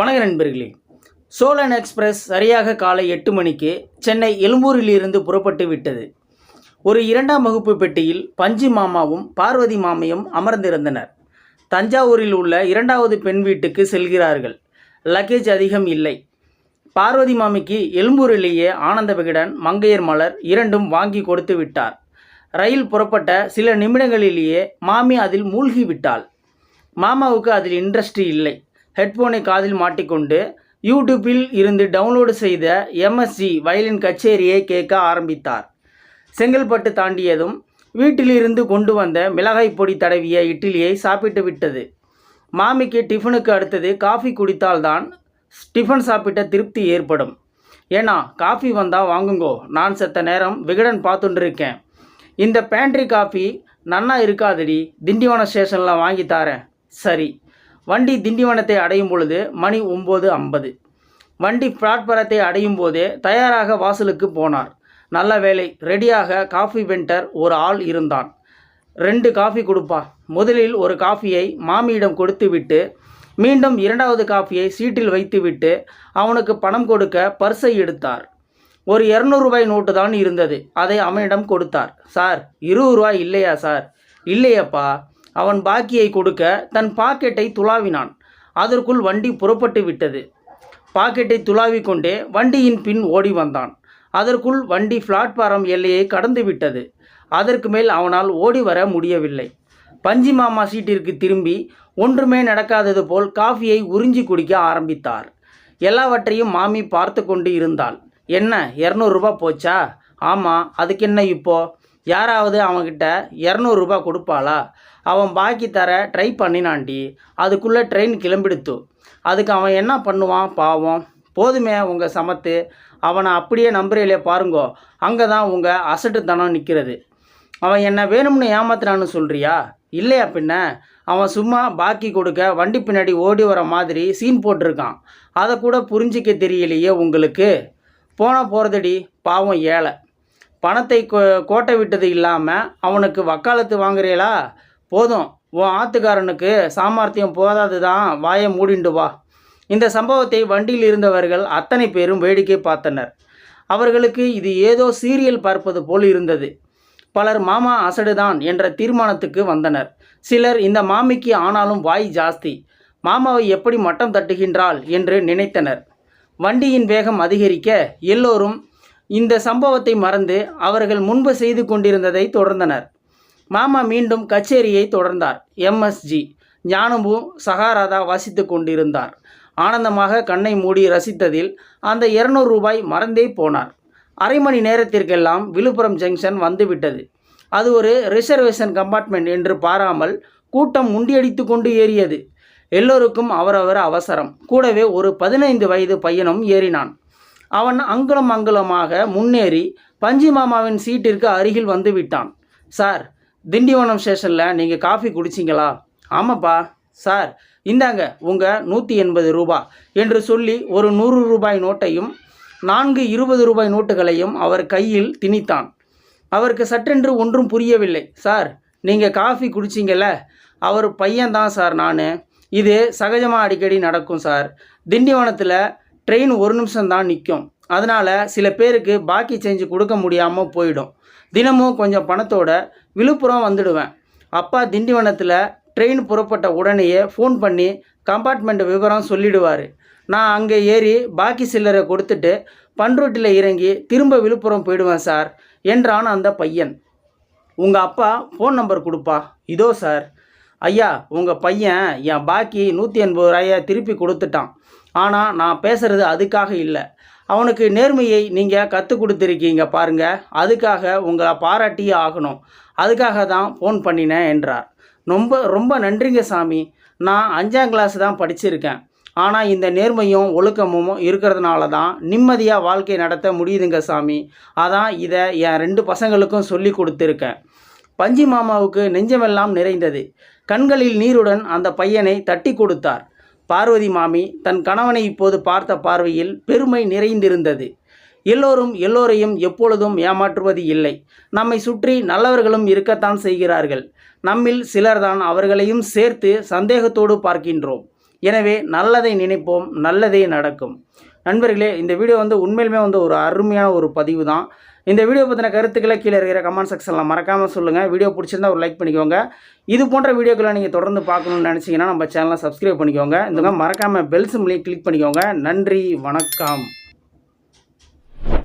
வணக்க நண்பர்களே. சோலன் எக்ஸ்பிரஸ் சரியாக காலை எட்டு மணிக்கு சென்னை எழும்பூரிலிருந்து புறப்பட்டு விட்டது. ஒரு இரண்டாம் வகுப்பு பெட்டியில் பஞ்சு மாமாவும் பார்வதி மாமியும் அமர்ந்திருந்தனர். தஞ்சாவூரில் உள்ள இரண்டாவது பெண் வீட்டுக்கு செல்கிறார்கள். லக்கேஜ் அதிகம் இல்லை. பார்வதி மாமிக்கு எழும்பூரிலேயே ஆனந்த விகடன் மங்கையர் மலர் இரண்டும் வாங்கி கொடுத்து விட்டார். ரயில் புறப்பட்ட சில நிமிடங்களிலேயே மாமி அதில் மூழ்கி விட்டாள். மாமாவுக்கு அதில் இன்ட்ரெஸ்ட் இல்லை. ஹெட்ஃபோனை காதில் மாட்டிக்கொண்டு யூடியூப்பில் இருந்து டவுன்லோடு செய்த எம்எஸ்சி வயலின் கச்சேரியை கேட்க ஆரம்பித்தார். செங்கல்பட்டு தாண்டியதும் வீட்டிலிருந்து கொண்டு வந்த மிளகாய் பொடி தடவிய இட்லியை சாப்பிட்டு விட்டது. மாமிக்கு டிஃபனுக்கு அடுத்தது காஃபி குடித்தால்தான் டிஃபன் சாப்பிட்ட திருப்தி ஏற்படும். ஏன்னா காஃபி வந்தால் வாங்குங்கோ நான் செத்த நேரம் விகடன் பார்த்துட்டுருக்கேன் இந்த பேண்ட்ரி காஃபி நன்னா இருக்காதடி திண்டிவன ஸ்டேஷனில் வாங்கி தரேன். சரி. வண்டி திண்டிவனத்தை அடையும் பொழுது மணி ஒம்பது ஐம்பது. வண்டி பிளாட்பரத்தை அடையும் போதே தயாராக வாசலுக்கு போனார். நல்ல வேலை ரெடியாக காஃபி வெண்டர் ஒரு ஆள் இருந்தான். ரெண்டு காஃபி கொடுப்பா. முதலில் ஒரு காஃபியை மாமியிடம் கொடுத்துவிட்டு மீண்டும் இரண்டாவது காஃபியை சீட்டில் வைத்துவிட்டு அவனுக்கு பணம் கொடுக்க பர்ஸை எடுத்தார். ஒரு இரநூறு ரூபாய் நோட்டு தான் இருந்தது. அதை அவனிடம் கொடுத்தார். சார் இருபது ரூபாய் இல்லையா சார்? இல்லையப்பா. அவன் பாக்கியை கொடுக்க தன் பாக்கெட்டை துளாவினான். அதற்குள் வண்டி புறப்பட்டு விட்டது. பாக்கெட்டை துளாவிக் கொண்டே வண்டியின் பின் ஓடி வந்தான். அதற்குள் வண்டி பிளாட்பாரம் எல்லையை கடந்து விட்டது. அதற்கு மேல் அவனால் ஓடி வர முடியவில்லை. பஞ்சி மாமா சீட்டிற்கு திரும்பி ஒன்றுமே நடக்காதது போல் காஃபியை உறிஞ்சி குடிக்க ஆரம்பித்தார். எல்லாவற்றையும் மாமி பார்த்து கொண்டு இருந்தாள். என்ன இரநூறுபா போச்சா? ஆமாம் அதுக்கு என்ன இப்போ? யாராவது அவன்கிட்ட இரநூறுபா கொடுப்பாளா? அவன் பாக்கி தர ட்ரை பண்ணினான்டி. அதுக்குள்ளே ட்ரெயின் கிளம்பிடுத்து. அதுக்கு அவன் என்ன பண்ணுவான்? பாவம். போதுமே உங்கள் சமத்து. அவனை அப்படியே நம்புறையிலே பாருங்கோ. அங்கே தான் உங்கள் அசட்டுத்தனம் நிற்கிறது அவன் என்ன வேணும்னு ஏமாத்துறான்னு சொல்கிறியா இல்லையா பின்ன? அவன் சும்மா பாக்கி கொடுக்க வண்டி பின்னாடி ஓடி வர மாதிரி சீன் போட்டிருக்கான். அதை கூட புரிஞ்சிக்க தெரியலையே உங்களுக்கு. போனால் போகிறதடி பாவம் ஏழை. பணத்தை கோ- கோட்டை விட்டது இல்லாமல் அவனுக்கு வக்காலத்து வாங்குறீங்களா போதும். உன் ஆத்துக்காரனுக்கு சாமர்த்தியம் போதாது தான் வாயை மூடிண்டு வா. இந்த சம்பவத்தை வண்டியில் இருந்தவர்கள் அத்தனை பேரும் வேடிக்கை பார்த்தனர். அவர்களுக்கு இது ஏதோ சீரியல் பார்ப்பது போல் இருந்தது. பலர் மாமா அசடுதான் என்ற தீர்மானத்துக்கு வந்தனர். சிலர் இந்த மாமிக்கு ஆனாலும் வாய் ஜாஸ்தி. மாமாவை எப்படி மட்டம் தட்டுகின்றாள் என்று நினைத்தனர். வண்டியின் வேகம் அதிகரிக்க எல்லோரும் இந்த சம்பவத்தை மறந்து அவர்கள் முன்பு செய்து கொண்டிருந்ததை தொடர்ந்தனர். மாமா மீண்டும் கச்சேரியை தொடர்ந்தார். எம்எஸ்ஜி ஞானமும் சகாராதா வாசித்து கொண்டிருந்தார். ஆனந்தமாக கண்ணை மூடி ரசித்ததில் அந்த இருநூறு ரூபாய் மறந்தே போனார். அரை மணி நேரத்திற்கெல்லாம் விழுப்புரம் ஜங்ஷன் வந்துவிட்டது. அது ஒரு ரிசர்வேஷன் கம்பார்ட்மெண்ட் என்று பாராமல் கூட்டம் முண்டியடித்து கொண்டு ஏறியது. எல்லோருக்கும் அவரவர் அவசரம். கூடவே ஒரு பதினைந்து வயது பையனும் ஏறினான். அவன் அங்குலம் அங்குலமாக முன்னேறி பஞ்சு மாமாவின் சீட்டிற்கு அருகில் வந்து விட்டான். சார் திண்டிவனம் ஸ்டேஷனில் நீங்கள் காஃபி குடிச்சிங்களா? ஆமாப்பா. சார் இந்தாங்க உங்கள் நூற்றி எண்பது ரூபா என்று சொல்லி ஒரு நூறு ரூபாய் நோட்டையும் நான்கு இருபது ரூபாய் நோட்டுகளையும் அவர் கையில் திணித்தான். அவருக்கு சட்டென்று ஒன்றும் புரியவில்லை. சார் நீங்கள் காஃபி குடிச்சிங்கல்ல? அவர் பையன்தான் சார் நான். இது சகஜமாக அடிக்கடி நடக்கும் சார். திண்டிவனத்தில் ட்ரெயின் ஒரு நிமிஷம்தான் நிற்கும் அதனால் சில பேருக்கு பாக்கி செஞ்சு கொடுக்க முடியாமல் போயிடும். தினமும் கொஞ்சம் பணத்தோட விழுப்புரம் வந்துடுவேன். அப்பா திண்டிவனத்தில் ட்ரெயின் புறப்பட்ட உடனேயே ஃபோன் பண்ணி கம்பார்ட்மெண்ட் விவரம் சொல்லிடுவார். நான் அங்கே ஏறி பாக்கி சில்லரை கொடுத்துட்டு பண்ருட்டியில் இறங்கி திரும்ப விழுப்புரம் போயிடுவேன் சார் என்றான் அந்த பையன். உங்கள் அப்பா ஃபோன் நம்பர் கொடுப்பா. இதோ சார். ஐயா உங்கள் பையன் என் பாக்கி நூற்றி எண்பது ரூபாயை திருப்பி கொடுத்துட்டான். ஆனால் நான் பேசுகிறது அதுக்காக இல்லை. அவனுக்கு நேர்மையை நீங்கள் கற்றுக் கொடுத்துருக்கீங்க பாருங்க. அதுக்காக உங்களை பாராட்டியே ஆகணும். அதுக்காக தான் ஃபோன் பண்ணினேன் என்றார். ரொம்ப ரொம்ப நன்றிங்க சாமி. நான் அஞ்சாம் கிளாஸ் தான் படிச்சிருக்கேன். ஆனால் இந்த நேர்மையும் ஒழுக்கமும் இருக்கிறதுனால தான் நிம்மதியாக வாழ்க்கை நடத்த முடியுதுங்க சாமி. அதான் இதை என் ரெண்டு பசங்களுக்கும் சொல்லி கொடுத்துருக்கேன். பஞ்சி மாமாவுக்கு நெஞ்சமெல்லாம் நிறைந்தது. கண்களில் நீருடன் அந்த பையனை தட்டி கொடுத்தார். பார்வதி மாமி தன் கணவனை இப்போது பார்த்த பார்வையில் பெருமை நிறைந்திருந்தது. எல்லோரும் எல்லோரையும் எப்பொழுதும் ஏமாற்றுவது இல்லை. நம்மை சுற்றி நல்லவர்களும் இருக்கத்தான் செய்கிறார்கள். நம்மில் சிலர்தான் அவர்களையும் சேர்த்து சந்தேகத்தோடு பார்க்கின்றோம். எனவே நல்லதை நினைப்போம் நல்லதே நடக்கும். நண்பர்களே இந்த வீடியோ வந்து உண்மையிலுமே வந்து ஒரு அருமையான ஒரு பதிவு தான் இந்த வீடியோ பற்றின கருத்துக்களை கீழே இருக்கிற கமெண்ட் செக்ஷனில் மறக்காமல் சொல்லுங்கள் வீடியோ பிடிச்சிருந்தா ஒரு லைக் பண்ணிக்கோங்க. இது போன்ற வீடியோக்களை நீங்கள் தொடர்ந்து பார்க்கணும்னு நினச்சிங்கன்னா நம்ம சேனலை சப்ஸ்கிரைப் பண்ணிக்கோங்க. இந்த மறக்காமல் பெல் சிம்லையும் கிளிக் பண்ணிக்கோங்க. நன்றி வணக்கம்.